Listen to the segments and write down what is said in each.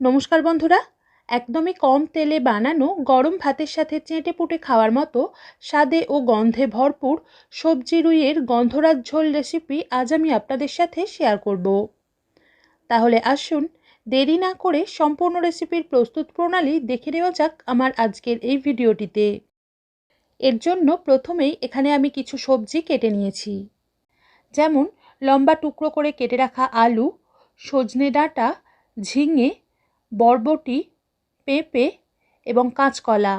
নমস্কার বন্ধুরা। একদমই কম তেলে বানানো গরম ভাতের সাথে চেটে পুটে খাওয়ার মতো স্বাদে ও গন্ধে ভরপুর সবজি রুইয়ের গন্ধরাজ ঝোল রেসিপি আজ আমি আপনাদের সাথে শেয়ার করব। তাহলে আসুন দেরি না করে সম্পূর্ণ রেসিপির প্রস্তুত প্রণালী দেখে নেওয়া যাক আমার আজকের এই ভিডিওটিতে। এর জন্য প্রথমেই এখানে আমি কিছু সবজি কেটে নিয়েছি। যেমন লম্বা টুকরো করে কেটে রাখা আলু, সজনে ডাঁটা, ঝিঙে বরবটি, পেঁপে এবং কাঁচকলা,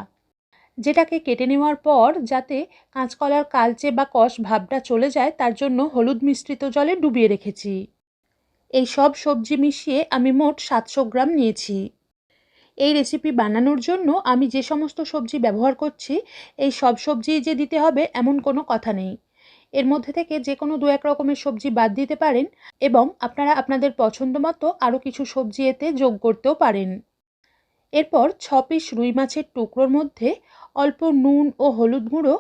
যেটাকে কেটে নেওয়ার পর যাতে কাঁচকলার কালচে বা কষ ভাবটা চলে যায়, তার জন্য হলুদ মিশ্রিত জলে ডুবিয়ে রেখেছি। এই সব সবজি মিশিয়ে আমি মোট সাতশো গ্রাম নিয়েছি। এই রেসিপি বানানোর জন্য আমি যে সমস্ত সবজি ব্যবহার করছি, এই সব সবজি যে দিতে হবে এমন কোনো কথা নেই। এর মধ্যে থেকে যে কোনো দু এক রকমের সবজি বাদ দিতে পারেন এবং আপনারা আপনাদের পছন্দ মতো আরও কিছু সবজি এতে যোগ করতেও পারেন। এরপর ছ পিস রুই মাছের টুকরোর মধ্যে অল্প নুন ও হলুদ গুঁড়ো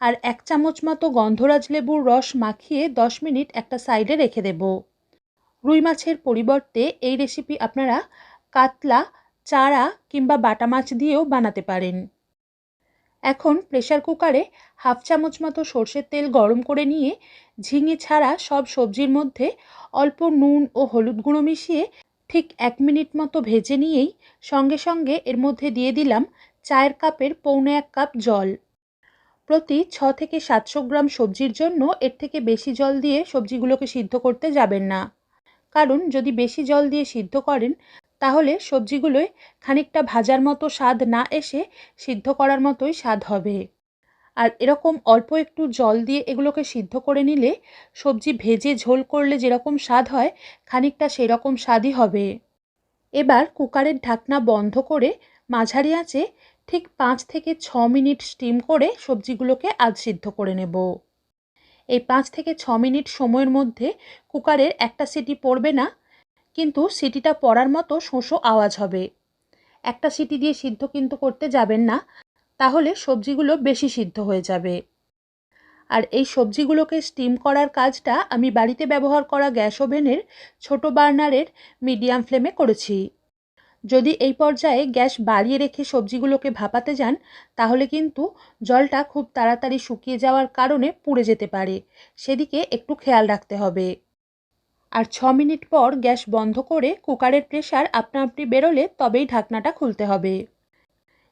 আর এক চামচ মতো গন্ধরাজ লেবুর রস মাখিয়ে দশ মিনিট একটা সাইডে রেখে দেব। রুই মাছের পরিবর্তে এই রেসিপি আপনারা কাতলা, চারা কিংবা বাটা মাছ দিয়েও বানাতে পারেন। এখন প্রেশার কুকারে হাফ চামচ মতো সর্ষের তেল গরম করে নিয়ে ঝিঙে ছাড়া সব সবজির মধ্যে অল্প নুন ও হলুদ গুঁড়ো মিশিয়ে ঠিক এক মিনিট মতো ভেজে নিয়েই সঙ্গে সঙ্গে এর মধ্যে দিয়ে দিলাম চায়ের কাপের পৌনে এক কাপ জল। প্রতি ছ থেকে সাতশো গ্রাম সবজির জন্য এর থেকে বেশি জল দিয়ে সবজিগুলোকে সিদ্ধ করতে যাবেন না। কারণ যদি বেশি জল দিয়ে সিদ্ধ করেন তাহলে সবজিগুলোয় খানিকটা ভাজার মতো স্বাদ না এসে সিদ্ধ করার মতোই স্বাদ হবে। আর এরকম অল্প একটু জল দিয়ে এগুলোকে সিদ্ধ করে নিলে সবজি ভেজে ঝোল করলে যেরকম স্বাদ হয়, খানিকটা সেরকম স্বাদই হবে। এবার কুকারের ঢাকনা বন্ধ করে মাঝারি আঁচে ঠিক পাঁচ থেকে ছ মিনিট স্টিম করে সবজিগুলোকে আজ সিদ্ধ করে নেব। এই পাঁচ থেকে ছ মিনিট সময়ের মধ্যে কুকারের একটা সিটি পড়বে না কিন্তু সিটিটা পড়ার মতো শোঁসো আওয়াজ হবে। একটা সিটি দিয়ে সিদ্ধ কিন্তু করতে যাবেন না, তাহলে সবজিগুলো বেশি সিদ্ধ হয়ে যাবে। আর এই সবজিগুলোকে স্টিম করার কাজটা আমি বাড়িতে ব্যবহার করা গ্যাস ওভেনের ছোটো বার্নারের মিডিয়াম ফ্লেমে করেছি। যদি এই পর্যায়ে গ্যাস বাড়িয়ে রেখে সবজিগুলোকে ভাপাতে যান, তাহলে কিন্তু জলটা খুব তাড়াতাড়ি শুকিয়ে যাওয়ার কারণে পুড়ে যেতে পারে। সেদিকে একটু খেয়াল রাখতে হবে। আর ছ মিনিট পর গ্যাস বন্ধ করে কুকারের প্রেশার আপনা আপনি বেরোলে তবেই ঢাকনাটা খুলতে হবে।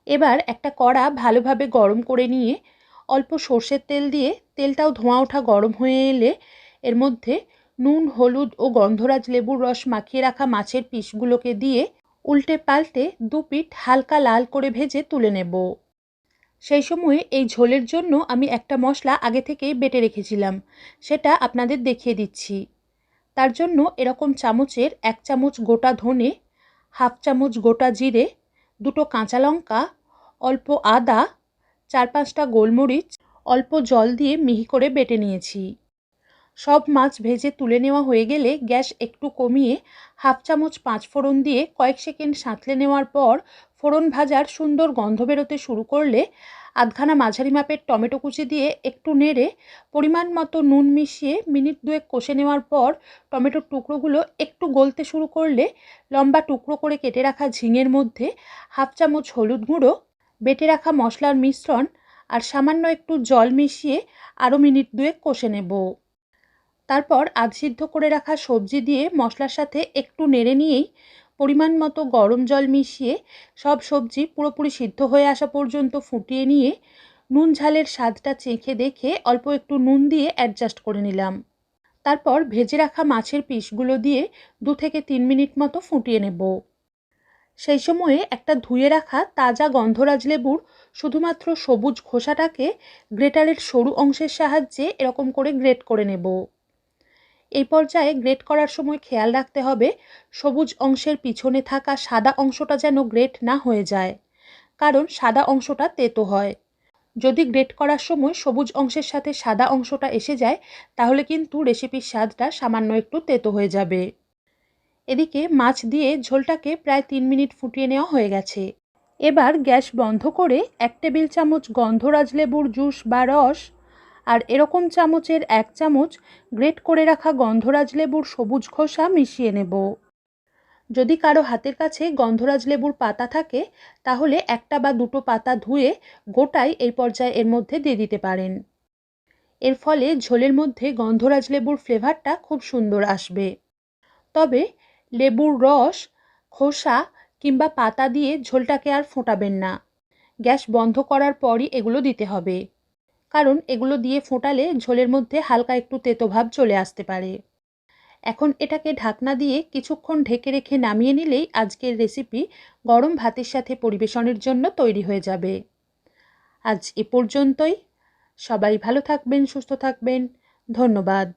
এবার একটা কড়া ভালোভাবে গরম করে নিয়ে অল্প সর্ষের তেল দিয়ে তেলটাও ধোঁয়া ওঠা গরম হয়ে এলে এর মধ্যে নুন, হলুদ ও গন্ধরাজ লেবুর রস মাখিয়ে রাখা মাছের পিসগুলোকে দিয়ে উল্টে পাল্টে দু পিঠ হালকা লাল করে ভেজে তুলে নেব। সেই সময়ে এই ঝোলের জন্য আমি একটা মশলা আগে থেকেই বেটে রেখেছিলাম, সেটা আপনাদের দেখিয়ে দিচ্ছি। তার জন্য এরকম চামচের এক চামচ গোটা ধনে, হাফ চামচ গোটা জিরে, দুটো কাঁচা লঙ্কা, অল্প আদা, চার পাঁচটা গোলমরিচ, অল্প জল দিয়ে মিহি করে বেটে নিয়েছি। সব মাছ ভেজে তুলে নেওয়া হয়ে গেলে গ্যাস একটু কমিয়ে হাফ চামচ পাঁচ ফোড়ন দিয়ে কয়েক সেকেন্ড সাঁতলে নেওয়ার পর ফোড়ন ভাজার সুন্দর গন্ধ বেরোতে শুরু করলে আধখানা মাঝারি মাপের টমেটো কুচি দিয়ে একটু নেড়ে পরিমাণ মতো নুন মিশিয়ে মিনিট দুয়েক কষে নেওয়ার পর টমেটোর টুকরোগুলো একটু গলতে শুরু করলে লম্বা টুকরো করে কেটে রাখা ঝিঙের মধ্যে হাফ চামচ হলুদ গুঁড়ো, বেটে রাখা মশলার মিশ্রণ আর সামান্য একটু জল মিশিয়ে আরও মিনিট দুয়েক কষে নেব। তারপর আধ সিদ্ধ করে রাখা সবজি দিয়ে মশলার সাথে একটু নেড়ে নিয়েই পরিমাণ মতো গরম জল মিশিয়ে সব সবজি পুরোপুরি সিদ্ধ হয়ে আসা পর্যন্ত ফুটিয়ে নিয়ে নুন ঝালের স্বাদটা চেখে দেখে অল্প একটু নুন দিয়ে অ্যাডজাস্ট করে নিলাম। তারপর ভেজে রাখা মাছের পিসগুলো দিয়ে দু থেকে তিন মিনিট মতো ফুটিয়ে নেব। সেই সময়ে একটা ধুয়ে রাখা তাজা গন্ধরাজ লেবুর শুধুমাত্র সবুজ খোসাটাকে গ্রেটারের সরু অংশের সাহায্যে এরকম করে গ্রেট করে নেব। এই পর্যায়ে গ্রেট করার সময় খেয়াল রাখতে হবে, সবুজ অংশের পিছনে থাকা সাদা অংশটা যেন গ্রেট না হয়ে যায়, কারণ সাদা অংশটা তেতো হয়। যদি গ্রেট করার সময় সবুজ অংশের সাথে সাদা অংশটা এসে যায়, তাহলে কিন্তু রেসিপির স্বাদটা সামান্য একটু তেতো হয়ে যাবে। এদিকে মাছ দিয়ে ঝোলটাকে প্রায় তিন মিনিট ফুটিয়ে নেওয়া হয়ে গেছে। এবার গ্যাস বন্ধ করে এক টেবিল চামচ গন্ধরাজ লেবুর জুস বা রস আর এরকম চামচের এক চামচ গ্রেট করে রাখা গন্ধরাজ লেবুর সবুজ খোসা মিশিয়ে নেব। যদি কারও হাতের কাছে গন্ধরাজ লেবুর পাতা থাকে, তাহলে একটা বা দুটো পাতা ধুয়ে গোটাই এই পর্যায়ে এর মধ্যে দিয়ে দিতে পারেন। এর ফলে ঝোলের মধ্যে গন্ধরাজ লেবুর ফ্লেভারটা খুব সুন্দর আসবে। তবে লেবুর রস, খোসা কিংবা পাতা দিয়ে ঝোলটাকে আর ফোটাবেন না। গ্যাস বন্ধ করার পরই এগুলো দিতে হবে। কারণ এগুলো দিয়ে ফোটালে ঝোলের মধ্যে হালকা একটু তেতো ভাব চলে আসতে পারে। এখন এটাকে ঢাকনা দিয়ে কিছুক্ষণ ঢেকে রেখে নামিয়ে নিলেই আজকের রেসিপি গরম ভাতের সাথে পরিবেশনের জন্য তৈরি হয়ে যাবে। আজ এ পর্যন্তই। সবাই ভালো থাকবেন, সুস্থ থাকবেন। ধন্যবাদ।